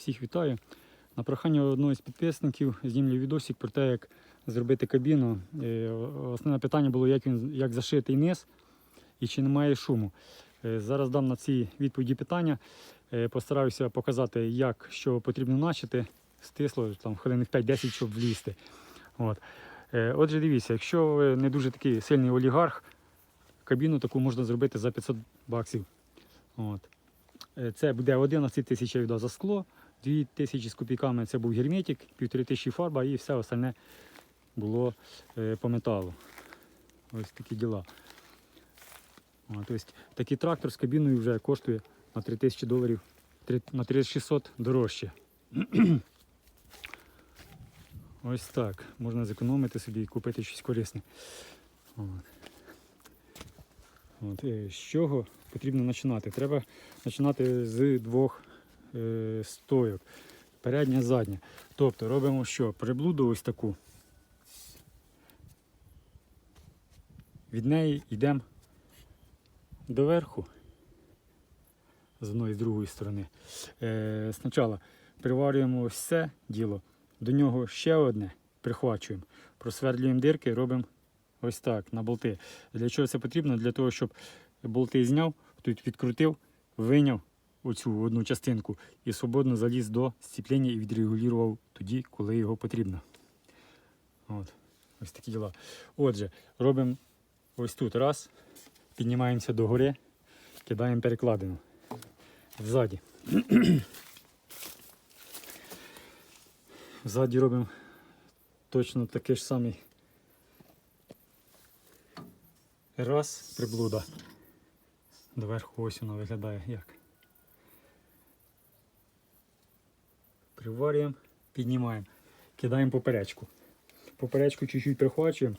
Всіх вітаю. На прохання одного з підписників знімлю відосик про те, як зробити кабіну. Е, Основне питання було, як він як зашитий низ і чи немає шуму. Е, Зараз дам на ці відповіді питання. Е, Постараюся показати, як що потрібно начати. Стисло там хвилин 5-10, щоб влізти. От. Отже, дивіться, якщо ви не дуже такий сильний олігарх, кабіну таку можна зробити за 500 баксів. От. Це буде 11 тисяч я за скло, 2 тисячі з копійками це був герметик, півтори тисячі фарба і все остальне було е, по металу. Ось такі діла. О, тобто, такий трактор з кабіною вже коштує на 3 тисячі доларів, на 3600 дорожче. Ось так. Можна зекономити собі і купити щось корисне. От. От, е, з чого потрібно починати? Треба починати з двох стойок. Передня, задня. Тобто робимо що? Приблуду ось таку. Від неї йдемо доверху з одної з другої сторони. Е, спочатку приварюємо ось це діло, до нього ще одне прихвачуємо, просвердлюємо дирки, робимо ось так на болти. Для чого це потрібно? Для того, щоб болти зняв, тут відкрутив, виняв оцю одну частинку і свободно заліз до сцеплення і відрегулював тоді, коли його потрібно. От. Ось такі діла. Отже, робимо ось тут раз, піднімаємося до гори, кидаємо перекладину. Ззаді. Ззаді робимо точно такий ж самий раз приблуда. Доверху ось воно виглядає як. Приварюємо, піднімаємо, кидаємо поперечку. Поперечку чуть-чуть прихвачуємо,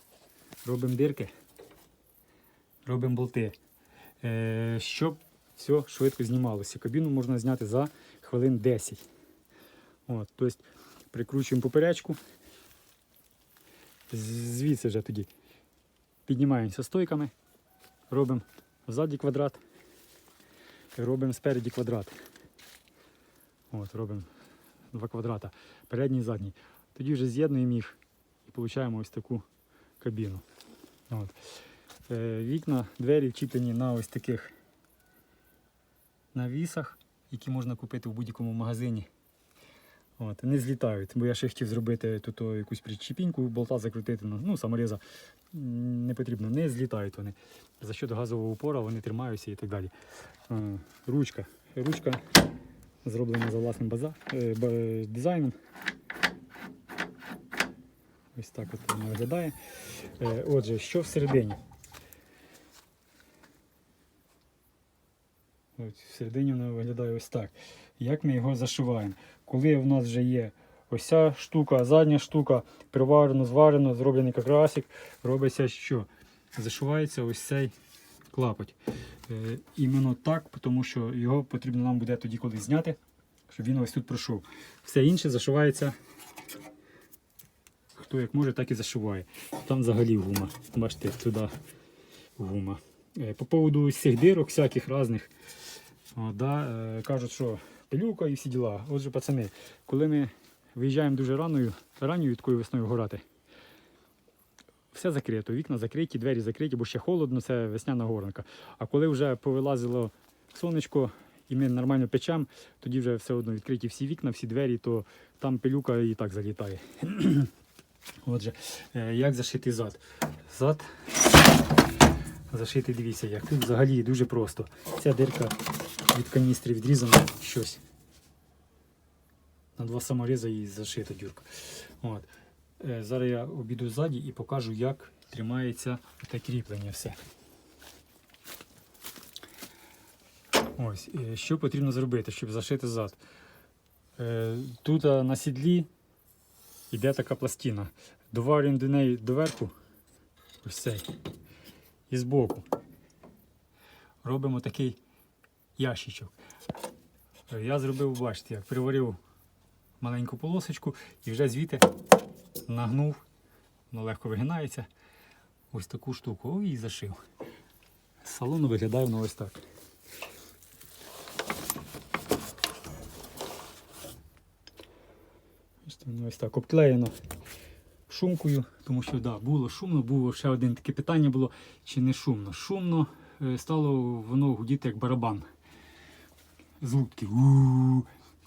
робимо дирки, робимо болти. Е, щоб все швидко знімалося. Кабіну можна зняти за хвилин 10. От, тобто прикручуємо поперечку. Звідси вже тоді піднімаємося стойками, робимо ззаді квадрат робимо спереді квадрат. От, робимо два квадрата, передній і задній. Тоді вже з'єднуємо їх і отримуємо ось таку кабіну. От. Е, вікна, двері вчіплені на ось таких навісах, які можна купити в будь-якому магазині. От, не злітають, бо я ще хотів зробити тут якусь причепіньку, болта закрутити, ну, ну саморіза не потрібно, не злітають вони. За счет газового упора вони тримаються і так далі. Е, ручка. Ручка зроблена за власним база, е, дизайном. Ось так от вона виглядає. Е, отже, що всередині? От всередині воно виглядає ось так. Як ми його зашиваємо? Коли в нас вже є ось ця штука, задня штука, приварено, зварено, зроблений карасик, робиться що? Зашивається ось цей клапоть. Е, іменно так, тому що його потрібно нам буде тоді колись зняти, щоб він ось тут пройшов. Все інше зашивається. Хто як може, так і зашиває. Там взагалі гума. Бачите, туди гума. Е, По поводу цих дирок, всяких різних, о, да, е, кажуть, що пилюка і всі діла. Отже, пацани, коли ми виїжджаємо дуже раною, ранньою такою весною горати, все закрито, вікна закриті, двері закриті, бо ще холодно, це весняна горника. А коли вже повилазило сонечко і ми нормально печемо, тоді вже все одно відкриті всі вікна, всі двері, то там пилюка і так залітає. Отже, е, як зашити зад? Зад зашити, дивіться, як тут взагалі дуже просто. Ця дирка від каністри відрізана щось. На два саморіза і зашита дюрка. От. Е, Зараз я обійду ззаді і покажу, як тримається те кріплення все. Ось, е, що потрібно зробити, щоб зашити зад. Е, Тут на сідлі йде така пластина. Доварюємо до неї доверху ось цей. І збоку робимо такий ящичок. Я зробив, бачите, як приварив маленьку полосочку і вже звідти нагнув, воно легко вигинається. Ось таку штуку. Ой, і зашив. З виглядає воно ось так. Ось так обклеєно шумкою, тому що да, було шумно, було ще одне таке питання було, чи не шумно. Шумно е, стало воно гудіти як барабан. Звук такий.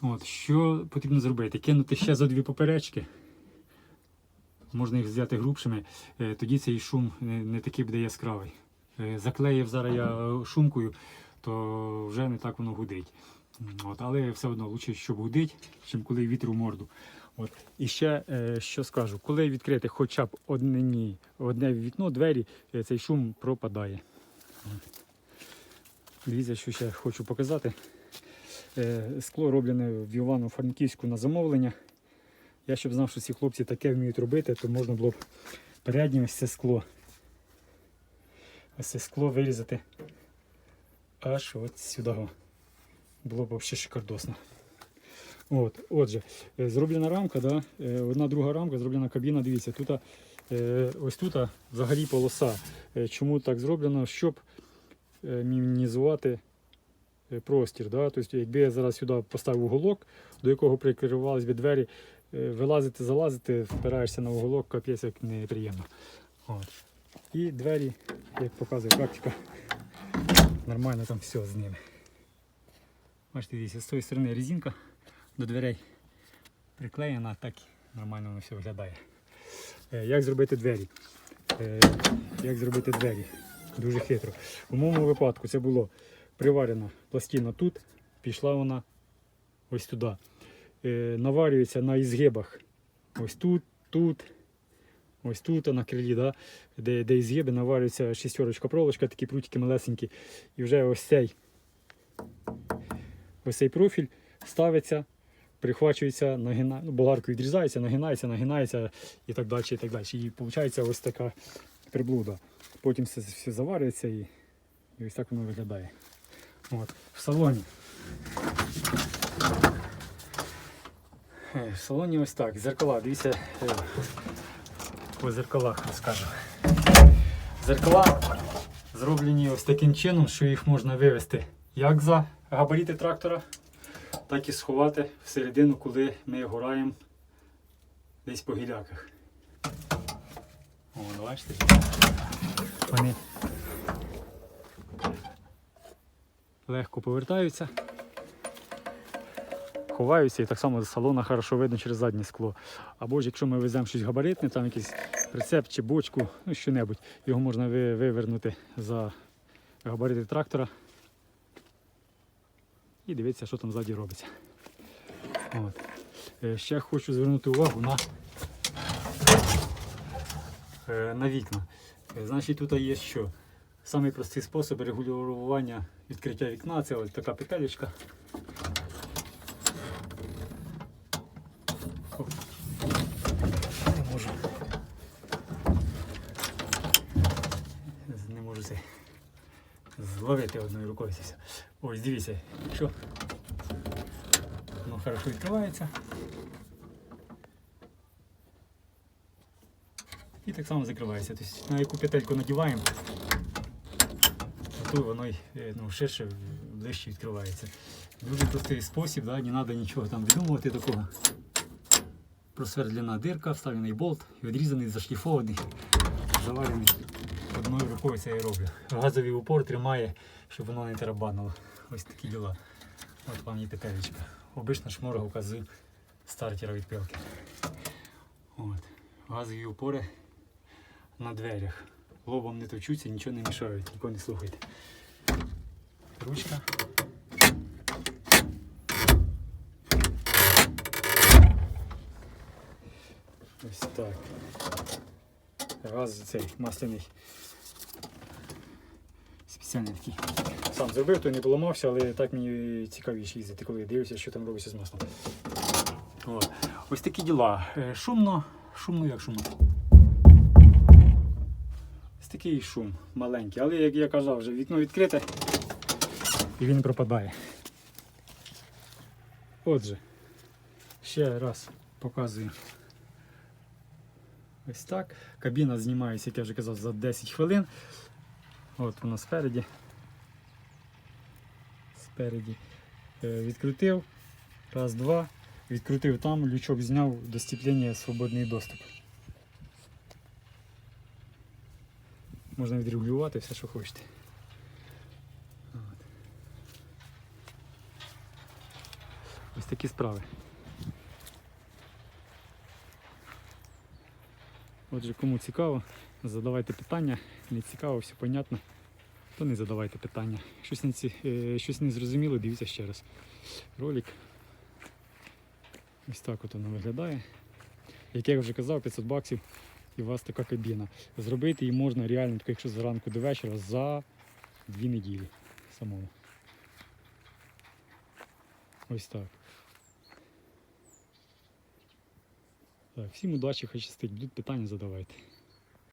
От, що потрібно зробити? Кинути ще за дві поперечки. Можна їх взяти грубшими, е, тоді цей шум не, не такий буде яскравий. Е, Заклеїв зараз я е, шумкою, то вже не так воно гудить. От, але все одно краще, щоб гудить, чим коли вітер у морду. От. І ще е, що скажу, коли відкрити хоча б одне, одне вікно, двері, е, цей шум пропадає. Дивіться, що ще хочу показати. Е, скло роблене в Івано-Франківську на замовлення. Я щоб знав, що ці хлопці таке вміють робити, то можна було б переднє ось це скло. Ось це скло вирізати аж от сюди. Було б взагалі шикардосно. От, отже, е, зроблена рамка, да? е, одна друга рамка, зроблена кабіна. Дивіться, тут, ось тут взагалі полоса. Чому так зроблено? Щоб мінімізувати простір. Да? Тобто, якби я зараз сюди поставив уголок, до якого прикривались би двері, е, вилазити, залазити, впираєшся на уголок, капець як неприємно. От. І двері, як показує практика, нормально там все з ними. Бачите, дивіться, з тої сторони резинка до дверей приклеєна, так нормально воно все виглядає. Е, Як зробити двері? Е, Як зробити двері? Дуже хитро. У моєму випадку це було приварена пластина тут, пішла вона ось туди. Е, Наварюється на ізгибах. Ось тут, тут, ось тут, на крилі, да? де, де ізгиби, наварюється шістерочка проволочка, такі прутики малесенькі. І вже ось цей ось цей профіль ставиться, прихвачується, нагина... ну, болгаркою відрізається, нагинається, нагинається і так далі. І так далі. І виходить ось така приблуда. Потім все, все заварюється і, і ось так воно виглядає. От. В салоні. Е, В салоні ось так. Зеркала, дивіться, по зеркалах розкажу. Зеркала зроблені ось таким чином, що їх можна вивести як за габаріти трактора, так і сховати всередину, коли ми гораємо десь по гіляках. О, бачите? Вони легко повертаються, ховаються і так само з салона хорошо видно через заднє скло. Або ж якщо ми веземо щось габаритне, там якийсь прицеп чи бочку, ну що-небудь, його можна вивернути за габарити трактора і дивитися, що там ззаді робиться. От. Е, Ще хочу звернути увагу на, е, на вікна. Е, Значить, тут є що? Самий простий спосіб регулювання відкриття вікна це ось така петелечка. Не можу. Не можу це зловити одною рукою. Ось дивіться, що воно хорошо відкривається. І так само закривається. Тобто на яку петельку надіваємо, то воно е, ну, ширше ближче відкривається. Дуже простий спосіб, да, не треба нічого там видумувати такого. Просвердлена дирка, вставлений болт, відрізаний, зашліфований, заварений. Одною рукою це я роблю. Газовий упор тримає, щоб воно не тарабанило. Ось такі діла. От вам і петелечка. Обична шморгалка з стартера від пилки. От. Газові упори на дверях. Лобом не точуться, нічого не мішають, нікого не слухайте. Ручка. Ось так. Газ цей масляний. Спеціальний такий. Сам зробив, то не поламався, але так мені цікавіше їздити, коли я дивлюся, що там робиться з маслом. От. Ось такі діла. Е, Шумно, шумно як шумно. Такий шум маленький, але як я казав, вже вікно відкрите і він пропадає. Отже, ще раз показую. Ось так. Кабіна знімається, як я вже казав, за 10 хвилин. От воно спереді. Спереді. Е, Відкрутив. Раз, два. Відкрутив там, лючок зняв до стіплення свободний доступ. Можна відрегулювати все, що хочете. От. Ось такі справи. Отже, кому цікаво, задавайте питання. Не цікаво, все понятно, то не задавайте питання. Щось не, ці, е, щось не зрозуміло, дивіться ще раз. Ролик. Ось так от воно виглядає. Як я вже казав, 500 баксів і у вас така кабіна. Зробити її можна реально, так, якщо зранку до вечора, за дві неділі самому. Ось так. Так, всім удачі, хай щастить. Будуть питання задавайте.